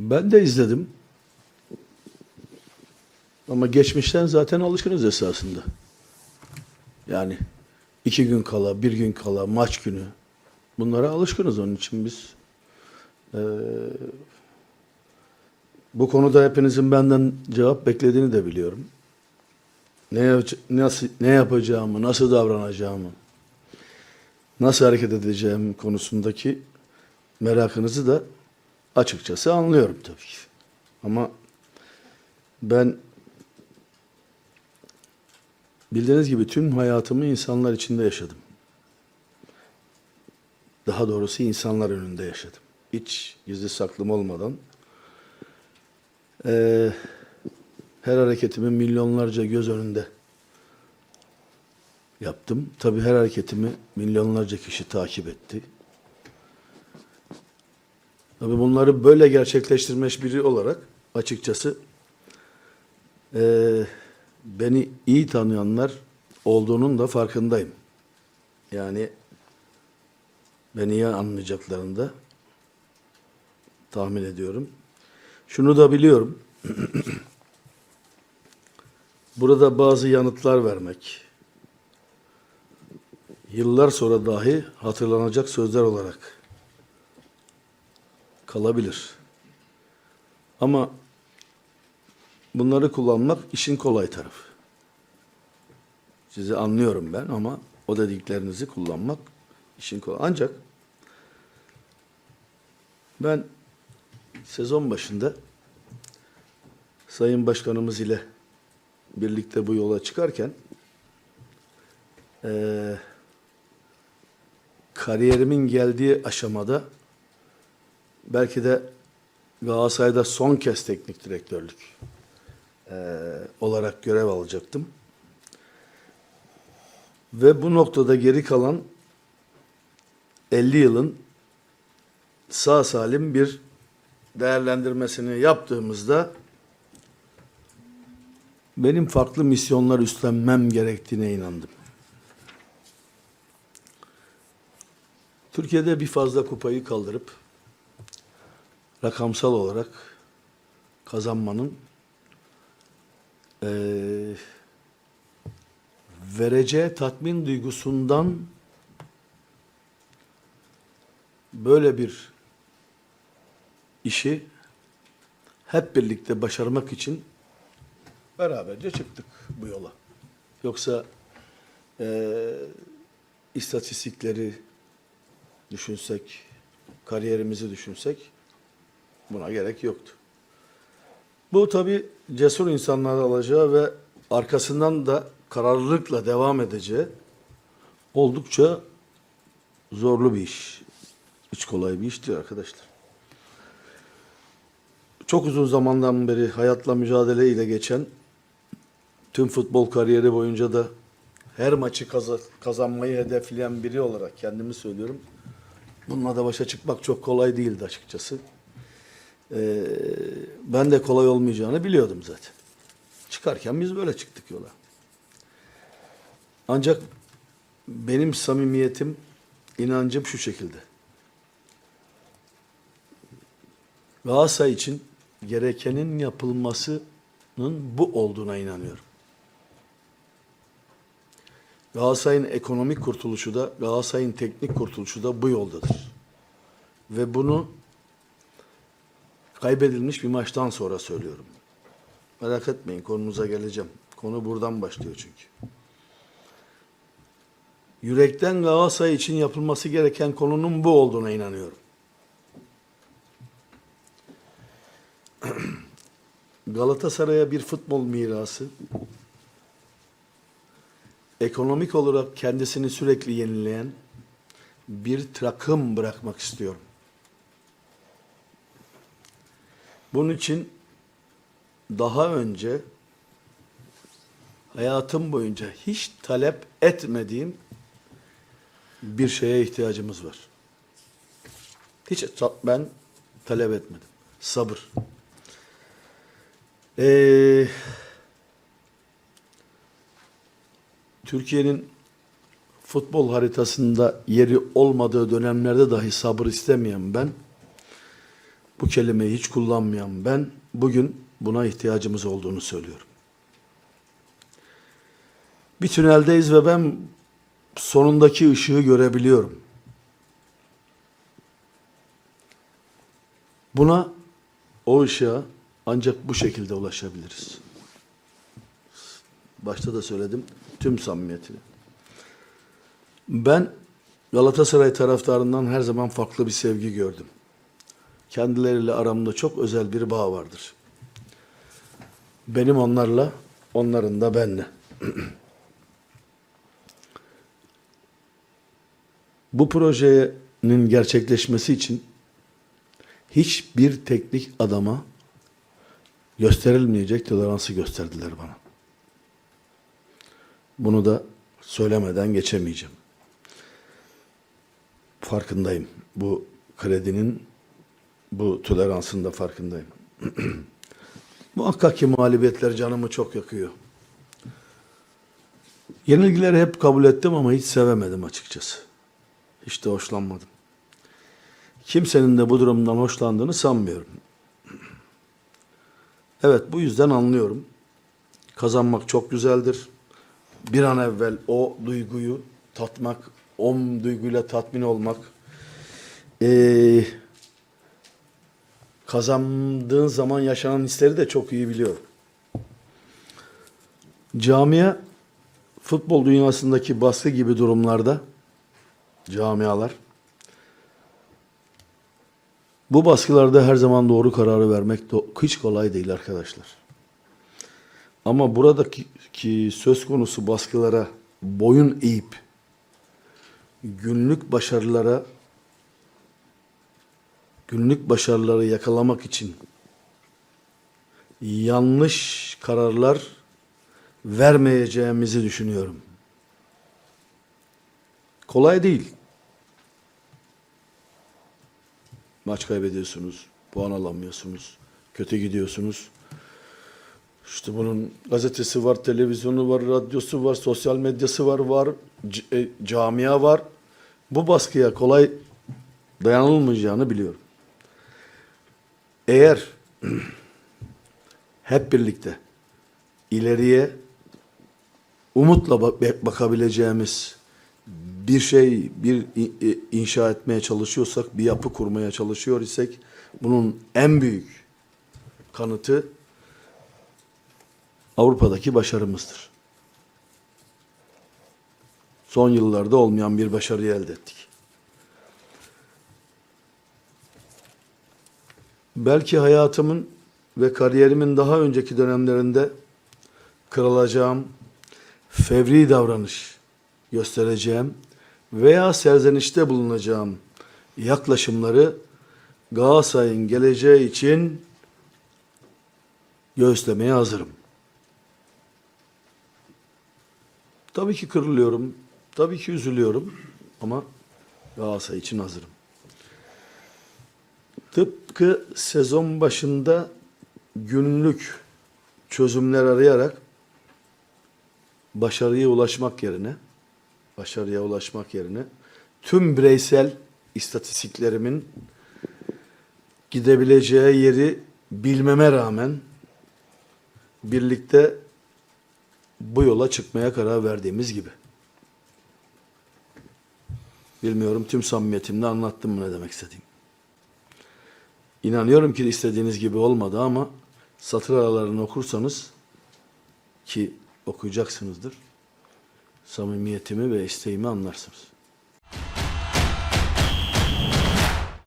Ben de izledim. Ama geçmişten zaten alışkınız esasında. Yani iki gün kala, bir gün kala, maç günü. Bunlara alışkınız onun için biz. eee, bu konuda hepinizin benden cevap beklediğini de biliyorum. Ne, nasıl, ne yapacağımı, nasıl davranacağımı, nasıl hareket edeceğim konusundaki merakınızı da açıkçası anlıyorum tabii ki. Ama ben bildiğiniz gibi tüm hayatımı insanlar içinde yaşadım. Daha doğrusu insanlar önünde yaşadım. Hiç gizli saklım olmadan eee, her hareketimi milyonlarca göz önünde yaptım. Tabii her hareketimi milyonlarca kişi takip etti. Tabii bunları böyle gerçekleştirmiş biri olarak açıkçası eee, beni iyi tanıyanlar olduğunun da farkındayım. Yani beni iyi anlayacaklarını da tahmin ediyorum. Şunu da biliyorum. Burada bazı yanıtlar vermek, yıllar sonra dahi hatırlanacak sözler olarak kalabilir. Ama bunları kullanmak işin kolay tarafı. Sizi anlıyorum ben ama o dediklerinizi kullanmak işin kolay. Ancak ben sezon başında Sayın Başkanımız ile birlikte bu yola çıkarken eee kariyerimin geldiği aşamada belki de Galatasaray'da son kez teknik direktörlük eee, olarak görev alacaktım. Ve bu noktada geri kalan 50 yılın sağ salim bir değerlendirmesini yaptığımızda benim farklı misyonlar üstlenmem gerektiğine inandım. Türkiye'de bir fazla kupayı kaldırıp rakamsal olarak kazanmanın eee, vereceği tatmin duygusundan böyle bir işi hep birlikte başarmak için beraberce çıktık bu yola. Yoksa eee istatistikleri düşünsek, kariyerimizi düşünsek buna gerek yoktu. Bu tabi cesur insanlar alacağı ve arkasından da kararlılıkla devam edeceği oldukça zorlu bir iş. Hiç kolay bir iş değil arkadaşlar. Çok uzun zamandan beri hayatla mücadele ile geçen tüm futbol kariyeri boyunca da her maçı kaza- kazanmayı hedefleyen biri olarak kendimi söylüyorum. Bununla da başa çıkmak çok kolay değildi açıkçası. Ee, ben de kolay olmayacağını biliyordum zaten. Çıkarken biz böyle çıktık yola. Ancak benim samimiyetim, inancım şu şekilde. Galatasaray için gerekenin yapılmasının bu olduğuna inanıyorum. Galatasaray'ın ekonomik kurtuluşu da, Galatasaray'ın teknik kurtuluşu da bu yoldadır. Ve bunu kaybedilmiş bir maçtan sonra söylüyorum. Merak etmeyin konumuza geleceğim. Konu buradan başlıyor çünkü. Yürekten Galatasaray için yapılması gereken konunun bu olduğuna inanıyorum. Galatasaray'a bir futbol mirası, ekonomik olarak kendisini sürekli yenileyen bir takım bırakmak istiyorum. Bunun için daha önce hayatım boyunca hiç talep etmediğim bir şeye ihtiyacımız var. Hiç ben talep etmedim. Sabır. Ee, Türkiye'nin futbol haritasında yeri olmadığı dönemlerde dahi sabır istemeyen ben bu kelimeyi hiç kullanmayan ben bugün buna ihtiyacımız olduğunu söylüyorum. Bir tüneldeyiz ve ben sonundaki ışığı görebiliyorum. Buna o ışığa ancak bu şekilde ulaşabiliriz. Başta da söyledim tüm samimiyetiyle. Ben Galatasaray taraftarından her zaman farklı bir sevgi gördüm. Kendileriyle aramda çok özel bir bağ vardır. Benim onlarla, onların da benle. Bu projenin gerçekleşmesi için hiçbir teknik adama gösterilmeyecek toleransı gösterdiler bana. Bunu da söylemeden geçemeyeceğim. Farkındayım. Bu kredinin, bu toleransın da farkındayım. Muhakkak ki mağlubiyetler canımı çok yakıyor. Yenilgileri hep kabul ettim ama hiç sevemedim açıkçası. Hiç de hoşlanmadım. Kimsenin de bu durumdan hoşlandığını sanmıyorum. Evet bu yüzden anlıyorum. Kazanmak çok güzeldir. Bir an evvel o duyguyu tatmak, o duyguyla tatmin olmak. Ee, kazandığın zaman yaşanan hisleri de çok iyi biliyorum. Camia futbol dünyasındaki baskı gibi durumlarda camialar bu baskılarda her zaman doğru kararı vermek do- hiç kolay değil arkadaşlar. Ama buradaki ki söz konusu baskılara boyun eğip günlük başarılara günlük başarıları yakalamak için yanlış kararlar vermeyeceğimizi düşünüyorum. Kolay değil. Maç kaybediyorsunuz, puan alamıyorsunuz, kötü gidiyorsunuz. İşte bunun gazetesi var, televizyonu var, radyosu var, sosyal medyası var, var, e, camia var. Bu baskıya kolay dayanılmayacağını biliyorum. Eğer hep birlikte ileriye umutla bak- bakabileceğimiz bir şey, bir inşa etmeye çalışıyorsak, bir yapı kurmaya çalışıyor isek bunun en büyük kanıtı Avrupa'daki başarımızdır. Son yıllarda olmayan bir başarıyı elde ettik. Belki hayatımın ve kariyerimin daha önceki dönemlerinde kırılacağım, fevri davranış göstereceğim veya serzenişte bulunacağım yaklaşımları Galatasaray'ın geleceği için göğüslemeye hazırım. Tabii ki kırılıyorum, tabii ki üzülüyorum ama Galatasaray için hazırım. Tıpkı sezon başında günlük çözümler arayarak başarıya ulaşmak yerine başarıya ulaşmak yerine tüm bireysel istatistiklerimin gidebileceği yeri bilmeme rağmen birlikte bu yola çıkmaya karar verdiğimiz gibi. Bilmiyorum tüm samimiyetimle anlattım mı ne demek istediğim. İnanıyorum ki istediğiniz gibi olmadı ama satır aralarını okursanız ki okuyacaksınızdır samimiyetimi ve isteğimi anlarsınız.